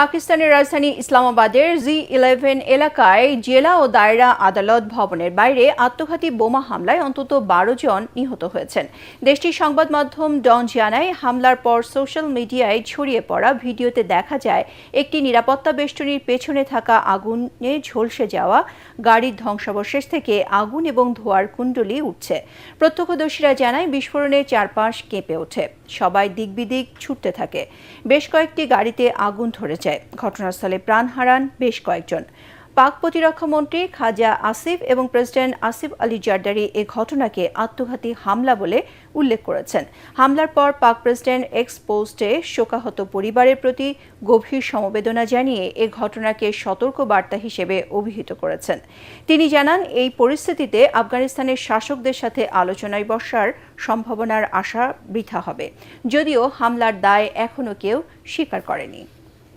পাকিস্তানের রাজধানী ইসলামাবাদের জি ইলেভেন এলাকায় জেলা ও দায়রা আদালত ভবনের বাইরে আত্মঘাতী বোমা হামলায় অন্তত বারো জন নিহত হয়েছেন। দেশটির সংবাদ মাধ্যম ডন জানায়, হামলার পর সোশ্যাল মিডিয়ায় ছড়িয়ে পড়া ভিডিওতে দেখা যায়, একটি নিরাপত্তা বেষ্টনীর পেছনে থাকা আগুনে ঝলসে যাওয়া গাড়ির ধ্বংসাবশেষ থেকে আগুন এবং ধোয়ার কুণ্ডলি উঠছে। প্রত্যক্ষদর্শীরা জানায় বিস্ফোরণে চারপাশ কেঁপে ওঠে। সবাই দিকবিদিক ছুটতে থাকে। বেশ কয়েকটি গাড়িতে আগুন ধরে যায় ঘটনাস্থলে প্রাণ হারান বেশ কয়েকজন। পাক প্রতিরক্ষা মন্ত্রী খাজা আসিফ এবং প্রেসিডেন্ট আসিফ আলী জারদারি এ ঘটনাকে আত্মঘাতী হামলা বলে উল্লেখ করেছেন। হামলার পর পাক প্রেসিডেন্ট এক্স পোস্টে শোকাহত পরিবারের প্রতি গভীর সমবেদনা জানিয়ে এ ঘটনাকে সতর্ক বার্তা হিসেবে অভিহিত করেছেন। তিনি জানান, এই পরিস্থিতিতে আফগানিস্তানের শাসকদের সাথে আলোচনায় বসার সম্ভাবনার আশা বৃথা হবে। যদিও হামলার দায় এখনও কেউ স্বীকার করেনি।